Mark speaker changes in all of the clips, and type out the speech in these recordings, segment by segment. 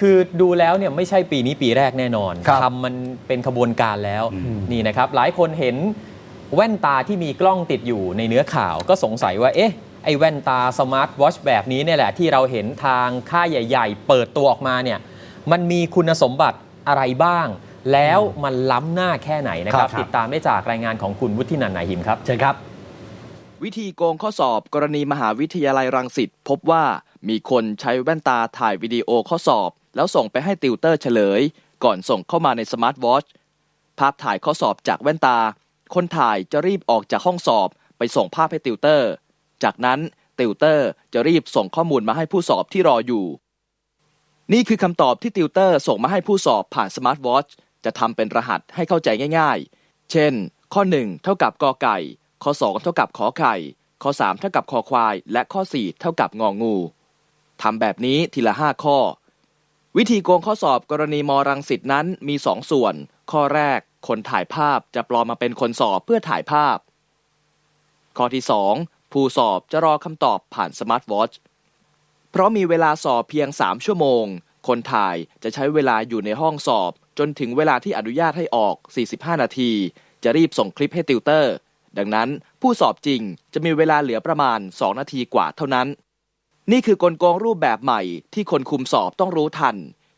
Speaker 1: คือดูแล้วเนี่ยไม่ใช่ปีนี้ปีแรกแน่นอน
Speaker 2: ครับ
Speaker 1: ทำมันเป็นขบวนการแล้วนี่นะครับ หลายคนเห็นแว่นตาที่มีกล้องติดอยู่ในเนื้อข่าวก็สงสัยว่าเอ๊ะไอ้แว่นตาสมาร์ทวอชแบบนี้เนี่ยแหละที่เราเห็นทางค่ายใหญ่ ๆ เปิดตัวออกมาเนี่ยมันมีคุณสมบัติอะไรบ้าง แล้วมันล้ำหน้าแค่ไหนนะครับ
Speaker 2: ครับ
Speaker 1: ติดตามได้จากรายงานของคุณวุฒินันท์นาหิมครับ
Speaker 2: เชิญครับ
Speaker 3: วิธีโกงข้อสอบกรณีมหาวิทยาลัยรังสิตพบว่า มีคนใช้แว่นตาถ่ายวิดีโอข้อสอบ แล้วส่งไปให้ติวเตอร์เฉลย ก่อนส่งเข้ามาในสมาร์ทวอชภาพถ่ายข้อสอบจากแว่นตา คนถ่ายจะรีบออกจากห้องสอบไปส่งภาพให้ติวเตอร์ จากนั้นติวเตอร์จะรีบส่งข้อมูลมาให้ผู้สอบที่รออยู่ นี่คือคำตอบที่ติวเตอร์ส่งมาให้ผู้สอบผ่านสมาร์ทวอชจะทำเป็นรหัสให้เข้าใจง่ายๆ เช่น ข้อ 1 เท่ากับกอไก่ ข้อ 2 เท่ากับขอไข่ ข้อ 3 เท่ากับคอควาย และข้อ 4 เท่ากับงองู ทำแบบนี้ทีละ 5 ข้อ วิธีโกงข้อสอบกรณีมรังสิตนั้นมี 2 ส่วน ข้อแรก คนถ่ายภาพจะปลอมมาเป็นคนสอบเพื่อถ่ายภาพ ข้อที่ 2 ผู้สอบจะรอคำตอบผ่านสมาร์ทวอชเพราะมีเวลาสอบเพียง 3 ชั่วโมง คนถ่ายจะใช้เวลาอยู่ในห้องสอบ จนถึงเวลาที่อนุญาตให้ออก 45 นาที จะรีบส่งคลิปให้ติวเตอร์ ดังนั้นผู้สอบจริงจะมีเวลาเหลือประมาณ 2 นาทีกว่าเท่านั้น นี่คือกลโกงรูปแบบใหม่ที่คนคุมสอบต้องรู้ทัน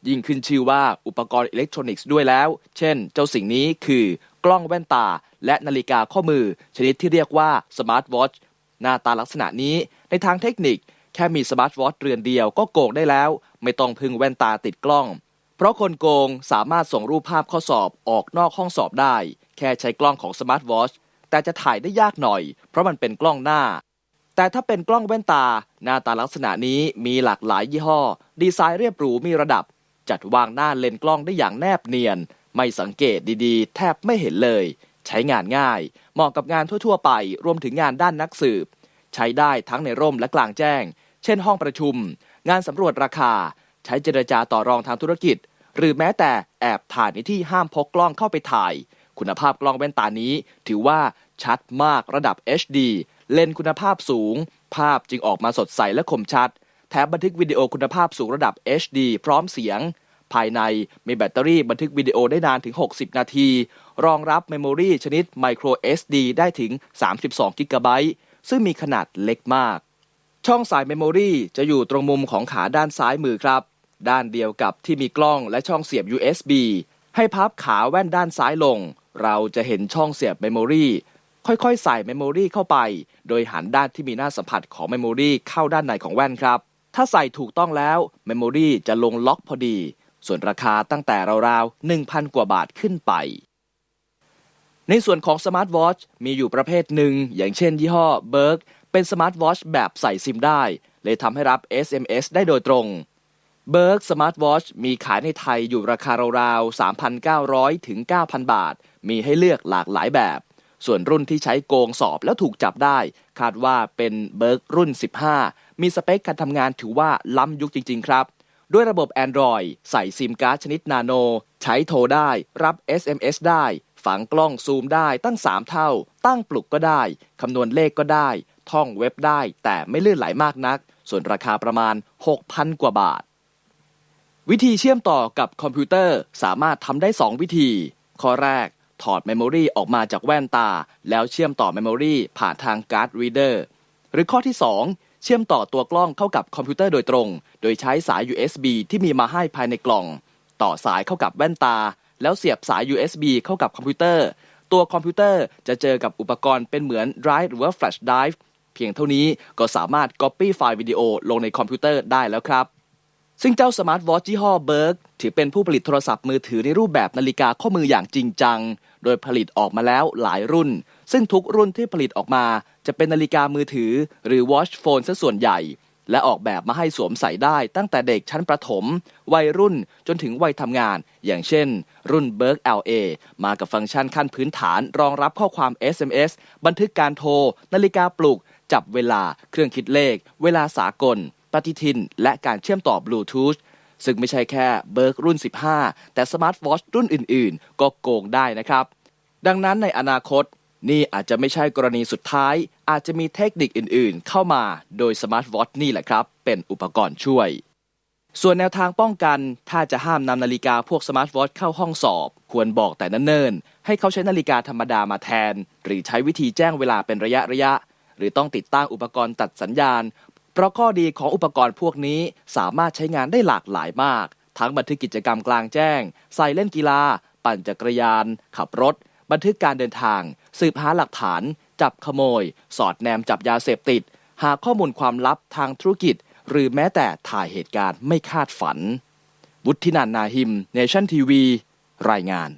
Speaker 3: ยิ่งขึ้นชื่อว่าอุปกรณ์อิเล็กทรอนิกส์ด้วยแล้ว เช่น เจ้าสิ่งนี้คือกล้องแว่นตา และนาฬิกาข้อมือ ชนิดที่เรียกว่าสมาร์ทวอชหน้าตาลักษณะนี้ในทางเทคนิค แค่มีสมาร์ทวอชเรือนเดียวก็โกงได้แล้ว ไม่ต้องพึ่งแว่นตาติดกล้อง เพราะคนโกงสามารถส่งรูปภาพข้อสอบออกนอกห้องสอบได้ แค่ใช้กล้องของสมาร์ทวอชแต่จะถ่ายได้ยากหน่อย เพราะมันเป็นกล้องหน้า แต่ถ้าเป็นกล้องแว่นตา หน้าตาลักษณะนี้มีหลากหลายยี่ห้อ ดีไซน์เรียบหรูมีระดับ จัดวางหน้าเลนกล้องได้อย่างแนบเนียน ไม่สังเกตดีๆ แทบไม่เห็นเลย ใช้งานง่าย เหมาะกับงานทั่วๆ ไป รวมถึงงานด้านนักสืบ ใช้ได้ทั้งในร่มและกลางแจ้ง เช่นห้องประชุม งานสำรวจราคา ใช้เจรจาต่อรองทางธุรกิจ หรือแม้แต่แอบถ่ายในที่ห้ามพกกล้องเข้าไปถ่าย คุณภาพกล้องแว่นตานี้ ถือว่าชัดมากระดับ HD เลนคุณภาพสูง ภาพจึงออกมาสดใสและคมชัด แถมบันทึกวิดีโอคุณภาพสูงระดับ HD พร้อมเสียง ภายในมีแบตเตอรี่บันทึกวิดีโอได้นานถึง 60 นาที รองรับเมมโมรีชนิด Micro SD ได้ถึง 32 กิกะไบต์ซึ่งมีขนาดเล็กมาก ช่องสายเมมโมรีจะอยู่ตรงมุมของขาด้านซ้ายมือครับ ด้านเดียวกับที่มีกล้องและช่องเสียบ USB ให้พับขาแว่นด้านซ้ายลง เราจะเห็นช่องเสียบเมมโมรี ค่อยๆ ใส่เมมโมรีเข้าไป โดยหันด้านที่มีหน้าสัมผัสของเมมโมรีเข้าด้านในของแว่นครับ ถ้าใส่ถูกต้องแล้วเมมโมรีจะลงล็อกพอดี ส่วนราคาตั้งแต่ราวๆ 1,000 กว่าบาทขึ้นไป ในส่วนของสมาร์ทวอชมีอยู่ประเภทหนึ่ง อย่างเช่นยี่ห้อเบิร์กเป็นสมาร์ทวอชแบบใส่ซิมได้ เลยทำให้รับ SMS ได้โดยตรงเบิร์กสมาร์ทวอชมีขายในไทยอยู่ราคาราวๆ 3,900 ถึง 9,000 บาท มีให้เลือกหลากหลายแบบ ส่วนรุ่นที่ใช้โกงสอบแล้วถูกจับได้ คาดว่าเป็นเบิร์กรุ่น 15 มีสเปคการทำงานถือว่าล้ำยุคจริง ๆ ครับ ด้วยระบบ Android ใส่ซิมการ์ดชนิดนาโน ใช้โทรได้ รับ SMS ได้ ฝังกล้องซูมได้ตั้ง 3 เท่า ตั้งปลุกก็ได้ คำนวณเลขก็ได้ ท่องเว็บได้ แต่ไม่ลื่นไหลมากนัก ส่วนราคาประมาณ 6,000 กว่าบาท วิธีเชื่อมต่อกับคอมพิวเตอร์สามารถทำได้ 2 วิธี ข้อแรก ถอดเมมโมรีออกมาจากแว่นตา แล้วเชื่อมต่อเมมโมรีผ่านทางการ์ดรีเดอร์หรือข้อที่ 2 เชื่อมต่อตัวกล้องเข้ากับคอมพิวเตอร์โดยตรง โดยใช้สาย USB ที่มีมาให้ภายในกล่อง ต่อสายเข้ากับแว่นตา แล้วเสียบสาย USB เข้ากับคอมพิวเตอร์ ตัวคอมพิวเตอร์จะเจอกับอุปกรณ์เป็นเหมือน drive หรือว่า flash drive เพียงเท่านี้ก็สามารถ copy ไฟล์วิดีโอลงในคอมพิวเตอร์ได้แล้วครับ ซึ่งเจ้าสมาร์ทวอทยี่ห้อเบิร์กถือเป็นผู้ผลิตโทรศัพท์มือถือในรูปแบบนาฬิกาข้อมืออย่างจริงจัง โดยผลิตออกมาแล้วหลายรุ่น ซึ่งทุกรุ่นที่ผลิตออกมาจะเป็นนาฬิกามือถือ หรือ watch phone ซะส่วนใหญ่ และออกแบบมาให้สวมใส่ได้ตั้งแต่เด็กชั้นประถม วัยรุ่นจนถึงวัยทำงาน อย่างเช่น รุ่น b e r k LA มากับฟังก์ชันขั้นพื้นฐานรองรับข้อความ SMS บันทึกการโทร นาฬิกาปลุก จับเวลา เครื่องคิดเลข เวลาสากล ปฏิทิน และการเชื่อมต่อบลูทูธซึ่งไม่ใช่แค่เบิร์กรุ่น 15 แต่สมาร์ทวอชรุ่นอื่น ๆ ก็โกงได้นะครับ ดังนั้นในอนาคตนี่อาจจะไม่ใช่กรณีสุดท้าย อาจจะมีเทคนิคอื่น ๆ เข้ามาโดยสมาร์ทวอชนี่แหละครับ เป็นอุปกรณ์ช่วย ส่วนแนวทางป้องกัน ถ้าจะห้ามนำนาฬิกาพวกสมาร์ทวอทเข้าห้องสอบ ควรบอกแต่เนิ่นๆ ให้เขาใช้นาฬิกาธรรมดามาแทน หรือใช้วิธีแจ้งเวลาเป็นระยะระยะ หรือต้องติดตั้งอุปกรณ์ตัดสัญญาณ เพราะข้อดีของอุปกรณ์พวกนี้สามารถใช้งานได้หลากหลายมาก ทั้งบันทึกกิจกรรมกลางแจ้ง ใส่เล่นกีฬา ปั่นจักรยาน ขับรถ บันทึกการเดินทาง สืบหาหลักฐาน จับขโมย สอดแนมจับยาเสพติด หาข้อมูลความลับทางธุรกิจ หรือแม้แต่ถ่ายเหตุการณ์ไม่คาดฝันวุฒินันนาหิม เนชั่นทีวี รายงาน